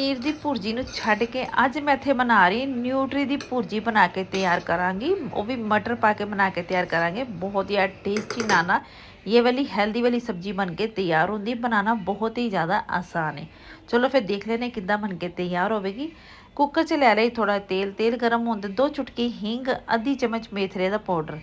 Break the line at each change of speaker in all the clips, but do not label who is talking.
ਪਨੀਰ ਦੀ ਭੁਰਜੀ ਨੂੰ ਛੱਡ ਕੇ ਅੱਜ ਮੈਂ ਇੱਥੇ ਬਣਾ ਰਹੀ, ਨਿਊਟਰੀ ਦੀ ਭੁਰਜੀ ਬਣਾ ਕੇ ਤਿਆਰ ਕਰਾਂਗੀ। ਉਹ ਵੀ ਮਟਰ ਪਾ ਕੇ ਬਣਾ ਕੇ ਤਿਆਰ ਕਰਾਂਗੇ। ਬਹੁਤ ਹੀ ਟੇਸਟੀ ਨਾਨਾ, ਇਹ ਵਾਲੀ ਹੈਲਦੀ ਵਾਲੀ ਸਬਜ਼ੀ ਬਣ ਕੇ ਤਿਆਰ ਹੁੰਦੀ, ਬਣਾਉਣਾ ਬਹੁਤ ਹੀ ਜ਼ਿਆਦਾ ਆਸਾਨ ਹੈ। ਚਲੋ ਫਿਰ ਦੇਖ ਲੈਨੇ ਕਿੱਦਾਂ ਬਣ ਕੇ ਤਿਆਰ ਹੋਵੇਗੀ। ਕੁੱਕਰ 'ਚ ਲੈ ਲਈ ਥੋੜਾ ਤੇਲ। ਤੇਲ ਗਰਮ ਹੋਣ ਤੇ ਦੋ ਚੁਟਕੀ ਹਿੰਗ, ਅੱਧੀ ਚਮਚ ਮੇਥਰੇ ਦਾ ਪਾਊਡਰ।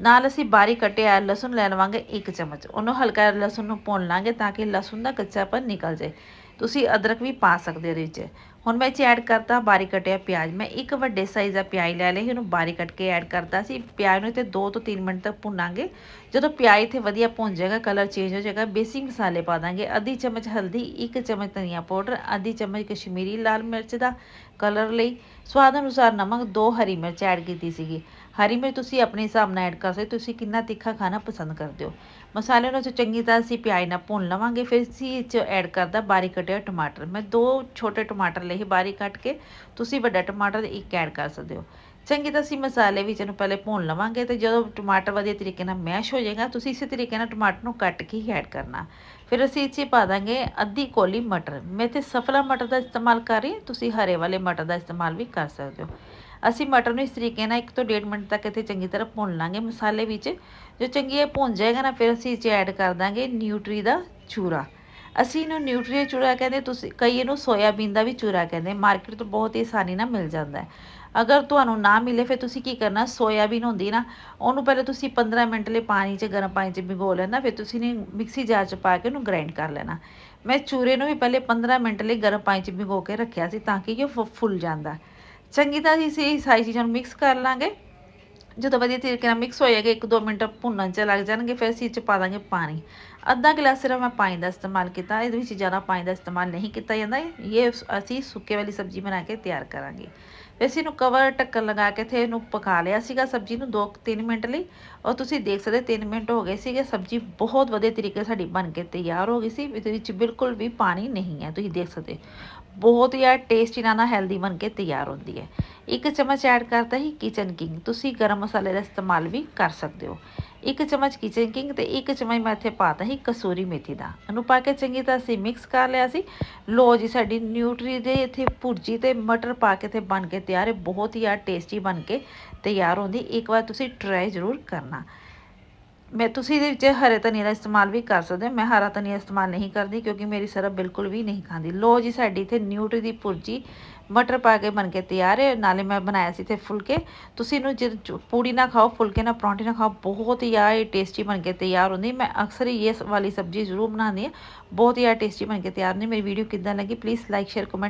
ਨਾਲ ਅਸੀਂ ਬਾਰੀਕ ਕੱਟਿਆ, ਲਸਣ ਲੈ ਲਵਾਂਗੇ 1 ਚਮਚ। ਉਹਨੂੰ ਹਲਕਾ ਲਸਣ ਨੂੰ ਭੁੰਨ ਲਾਂਗੇ ਤਾਂ ਕਿ ਲਸਣ ਦਾ ਕੱਚਾਪਨ ਨਿਕਲ ਜਾਏ। ਤੁਸੀਂ ਅਦਰਕ ਵੀ ਪਾ ਸਕਦੇ ਹੋ ਇਹਦੇ ਵਿੱਚ। ਹੁਣ ਮੈਂ ਇਹ ਐਡ ਕਰਤਾ ਬਾਰੀਕ ਕਟਿਆ ਪਿਆਜ਼। ਮੈਂ ਇੱਕ ਵੱਡੇ ਸਾਈਜ਼ ਦਾ ਪਿਆਜ਼ ਲੈ ਲਿਆ ਸੀ, ਉਹਨੂੰ ਬਾਰੀਕ ਕੱਟ ਕੇ ਐਡ ਕਰਤਾ ਸੀ। ਪਿਆਜ਼ ਨੂੰ ਤੇ 2 ਤੋਂ 3 ਮਿੰਟ ਤੱਕ ਭੁੰਨਾਂਗੇ। ਜਦੋਂ ਪਿਆਜ਼ ਇੱਥੇ ਵਧੀਆ ਭੁੰਨ ਜਾਏਗਾ ਕਲਰ ਚੇਂਜ ਹੋ ਜਾਏਗਾ, ਬੇਸਿਕ ਮਸਾਲੇ ਪਾ ਦਾਂਗੇ। ਅੱਧੀ ਚਮਚ ਹਲਦੀ, ਇੱਕ ਚਮਚ ਧਨੀਆ ਪਾਊਡਰ, ਅੱਧੀ ਚਮਚ ਕਸ਼ਮੀਰੀ ਲਾਲ ਮਿਰਚ ਦਾ ਕਲਰ ਲਈ। ਸਵਾਦ ਅਨੁਸਾਰ ਨਮਕ, ਦੋ ਹਰੀ ਮਿਰਚ ਐਡ ਕੀਤੀ ਸੀਗੀ। ਹਰੀ ਮਿਰਚ ਤੁਸੀਂ ਆਪਣੇ ਹਿਸਾਬ ਨਾਲ ਐਡ ਕਰ ਸਕਦੇ ਤੁਸੀਂ ਕਿੰਨਾ ਤਿੱਖਾ ਖਾਣਾ ਪਸੰਦ ਕਰਦੇ ਹੋ। ਮਸਾਲੇ ਨੂੰ ਚੰਗੀ ਤਰ੍ਹਾਂ ਅਸੀਂ ਪਿਆਜ਼ ਨਾਲ ਭੁੰਨ ਲਵਾਂਗੇ, ਫਿਰ ਅਸੀਂ ਇਹ 'ਚ ਐਡ ਕਰਦਾ ਬਾਰੀਕ ਕਟਿਆ ਟਮਾਟਰ, ਮੈਂ ਦੋ ਛੋਟੇ ਟਮਾਟਰ ਲਏ ਬਾਰੀਕ ਕੱਟ ਕੇ, ਤੁਸੀਂ ਵੱਡਾ ਟਮਾਟਰ ਇੱਕ ਐਡ ਕਰ ਸਕਦੇ ਹੋ। ਚੰਗੀ ਤਰ੍ਹਾਂ ਅਸੀਂ ਮਸਾਲੇ ਵਿੱਚ ਇਹਨੂੰ ਪਹਿਲੇ ਭੁੰਨ ਲਵਾਂਗੇ ਤੇ ਜਦੋਂ ਟਮਾਟਰ ਵਧੀਆ ਤਰੀਕੇ ਨਾਲ ਮੈਸ਼ ਹੋ ਜਾਏਗਾ, ਤੁਸੀਂ ਇਸੇ ਤਰੀਕੇ ਨਾਲ ਟਮਾਟਰ ਨੂੰ ਕੱਟ ਕੇ ਹੀ ਐਡ ਕਰਨਾ। ਫਿਰ ਅਸੀਂ ਇਹ 'ਚ ਪਾ ਦਾਂਗੇ ਅੱਧੀ ਕੋਲੀ ਮਟਰ। ਮੈਂ ਤੇ ਸਫਲਾ ਮਟਰ ਦਾ ਇਸਤੇਮਾਲ ਕਰ ਰਹੀ ਤੁਸੀਂ ਹਰੇ ਵਾਲੇ ਮਟਰ ਦਾ ਇਸਤੇਮਾਲ ਵੀ ਕਰ ਸਕਦੇ ਹੋ। ਅਸੀਂ ਮਟਰ ਨੂੰ ਇਸ ਤਰੀਕੇ ਨਾਲ 1 ਤੋਂ 1.5 ਮਿੰਟ ਤੱਕ ਇੱਥੇ ਚੰਗੀ ਤਰ੍ਹਾਂ ਭੁੰਨ ਲਾਂਗੇ ਮਸਾਲੇ ਵਿੱਚ। ਜੋ ਚੰਗੀ ਇਹ ਭੁੰਨ ਜਾਏਗਾ ਨਾ, ਫਿਰ ਅਸੀਂ ਇਹ 'ਚ ਐਡ ਕਰ ਦਾਂਗੇ ਨਿਊਟਰੀ ਦਾ ਚੂਰਾ। ਅਸੀਂ ਇਹਨੂੰ ਨਿਊਟਰੀ ਚੂਰਾ ਕਹਿੰਦੇ, ਤੁਸੀਂ ਕਈ ਇਹਨੂੰ ਸੋਇਆਬੀਨ ਦਾ ਵੀ ਚੂਰਾ ਕਹਿੰਦੇ, ਮਾਰਕੀਟ ਤੋਂ ਬਹੁਤ ਹੀ ਆਸਾਨੀ ਨਾਲ ਮਿਲ ਜਾਂਦਾ ਹੈ। ਅਗਰ ਤੁਹਾਨੂੰ ਨਾ ਮਿਲੇ, ਫਿਰ ਤੁਸੀਂ ਕੀ ਕਰਨਾ, ਸੋਇਆਬੀਨ ਹੁੰਦੀ ਨਾ, ਉਹਨੂੰ ਪਹਿਲੇ ਤੁਸੀਂ 15 ਮਿੰਟ ਲਈ ਪਾਣੀ 'ਚ, ਗਰਮ ਪਾਣੀ 'ਚ ਭਿਗੋ ਲੈਣਾ, ਫਿਰ ਤੁਸੀਂ ਨੇ ਮਿਕਸੀ ਜਾਰ 'ਚ ਪਾ ਕੇ ਉਹਨੂੰ ਗ੍ਰਾਈਂਡ ਕਰ ਲੈਣਾ। ਮੈਂ ਚੂਰੇ ਨੂੰ ਵੀ ਪਹਿਲੇ 15 ਮਿੰਟ ਲਈ ਗਰਮ ਪਾਣੀ 'ਚ ਭਿਗੋ ਕੇ ਰੱਖਿਆ ਸੀ ਤਾਂ ਕਿ ਇਹ ਫੁੱਲ ਜਾਂਦਾ। ਚੰਗੀ ਤਰ੍ਹਾਂ ਅਸੀਂ ਸਾਰੀ ਚੀਜ਼ਾਂ ਨੂੰ ਮਿਕਸ ਕਰ ਲਾਂਗੇ। ਜਦੋਂ ਵਧੀਆ ਤਰੀਕੇ ਨਾਲ ਮਿਕਸ ਹੋ ਜਾਏਗਾ 1-2 ਮਿੰਟ ਭੁੰਨਣ 'ਚ ਲੱਗ ਜਾਣਗੇ, ਫਿਰ ਅਸੀਂ ਇਹ 'ਚ ਪਾ ਦਾਂਗੇ ਪਾਣੀ। ਅੱਧਾ ਗਲਾਸ ਸਿਰਫ ਮੈਂ ਪਾਣੀ ਦਾ ਇਸਤੇਮਾਲ ਕੀਤਾ, ਇਹਦੇ ਵਿੱਚ ਜ਼ਿਆਦਾ ਪਾਣੀ ਦਾ ਇਸਤੇਮਾਲ ਨਹੀਂ ਕੀਤਾ ਜਾਂਦਾ, ਇਹ ਅਸੀਂ ਸੁੱਕੇ ਵਾਲੀ ਸਬਜ਼ੀ ਬਣਾ ਕੇ ਤਿਆਰ ਕਰਾਂਗੇ। ਫਿਰ ਅਸੀਂ ਇਹਨੂੰ ਕਵਰ ਢੱਕਣ ਲਗਾ ਕੇ ਤੇ ਇਹਨੂੰ ਪਕਾ ਲਿਆ ਸੀਗਾ ਸਬਜ਼ੀ ਨੂੰ 2-3 ਮਿੰਟ ਲਈ। ਔਰ ਤੁਸੀਂ ਦੇਖ ਸਕਦੇ 3 ਮਿੰਟ ਹੋ ਗਏ ਸੀਗੇ, ਸਬਜ਼ੀ ਬਹੁਤ ਵਧੀਆ ਤਰੀਕੇ ਸਾਡੀ ਬਣ ਕੇ ਤਿਆਰ ਹੋ ਗਈ ਸੀ। ਇਹਦੇ ਵਿੱਚ ਬਿਲਕੁਲ ਵੀ ਪਾਣੀ ਨਹੀਂ ਹੈ, ਤੁਸੀਂ ਦੇਖ ਸਕਦੇ ਬਹੁਤ ਹੀ ਟੇਸਟੀ ਨਾਲ ਹੈਲਦੀ ਬਣ ਕੇ ਤਿਆਰ ਹੁੰਦੀ ਹੈ। ਇੱਕ ਚਮਚ ਐਡ ਕਰਤਾ ਹੀ ਕਿਚਨ ਕਿੰਗ ਤੁਸੀਂ ਗਰਮ ਮਸਾਲੇ ਦਾ ਇਸਤੇਮਾਲ ਵੀ ਕਰ ਸਕਦੇ ਹੋ। ਇੱਕ ਚਮਚ ਕਿਚਨ ਕਿੰਗ ਤੇ ਇੱਕ ਚਮਚ ਮੈਂ ਇੱਥੇ ਪਾਤਾ ਹੀ ਕਸੂਰੀ ਮੇਥੀ ਦਾ। ਇਹਨੂੰ ਪਾ ਕੇ ਚੰਗੀ ਤਰ੍ਹਾਂ ਅਸੀਂ ਮਿਕਸ ਕਰ ਲਿਆ ਸੀ। ਲੋ ਜੀ, ਸਾਡੀ ਨਿਊਟਰੀ ਦੇ ਇੱਥੇ ਭੁਰਜੀ ਤੇ ਮਟਰ ਪਾ ਕੇ ਤੇ ਬਣ ਕੇ ਤਿਆਰ ਹੈ। ਬਹੁਤ ਹੀ ਆ ਟੇਸਟੀ ਬਣ ਕੇ ਤਿਆਰ ਹੁੰਦੀ। ਇੱਕ ਵਾਰ ਤੁਸੀਂ ਟਰਾਈ ਜ਼ਰੂਰ ਕਰਨਾ। ਮੈਂ ਤੁਸੀਂ ਇਹਦੇ ਵਿੱਚ ਹਰੇ ਧਨੀਆ ਦਾ ਇਸਤੇਮਾਲ ਵੀ ਕਰ ਸਕਦੇ ਹੋ। ਮੈਂ ਹਰਾ ਧਨੀਆ ਇਸਤੇਮਾਲ ਨਹੀਂ ਕਰਦੀ ਕਿਉਂਕਿ ਮੇਰੀ ਸਰਬ ਬਿਲਕੁਲ ਵੀ ਨਹੀਂ ਖਾਂਦੀ। ਲੋ ਜੀ, ਸਾਡੀ ਇੱਥੇ ਨਿਊਟਰੀ ਦੀ ਭੁਰਜੀ ਮਟਰ ਪਾ ਕੇ ਬਣ ਕੇ ਤਿਆਰ ਹੈ। ਨਾਲੇ ਮੈਂ ਬਣਾਇਆ ਸੀ ਤੇ ਫੁਲਕੇ। ਤੁਸੀਂ ਇਹਨੂੰ ਜੇ ਪੂੜੀ ਨਾ ਖਾਓ, ਫੁਲਕੇ ਨਾਲ ਪਰੌਂਠੀ ਨਾ ਖਾਓ, ਬਹੁਤ ਹੀ ਆ ਟੇਸਟੀ ਬਣ ਕੇ ਤਿਆਰ ਹੁੰਦੀ। ਮੈਂ ਅਕਸਰ ਹੀ ਇਸ ਵਾਲੀ ਸਬਜ਼ੀ ਜ਼ਰੂਰ ਬਣਾਉਂਦੀ ਹਾਂ। ਬਹੁਤ ਹੀ ਆ ਟੇਸਟੀ ਬਣ ਕੇ ਤਿਆਰ ਹੁੰਦੀ। ਮੇਰੀ ਵੀਡੀਓ ਕਿੱਦਾਂ ਲੱਗੀ ਪਲੀਜ਼ ਲਾਈਕ ਸ਼ੇਅਰ ਕਮੈਂਟ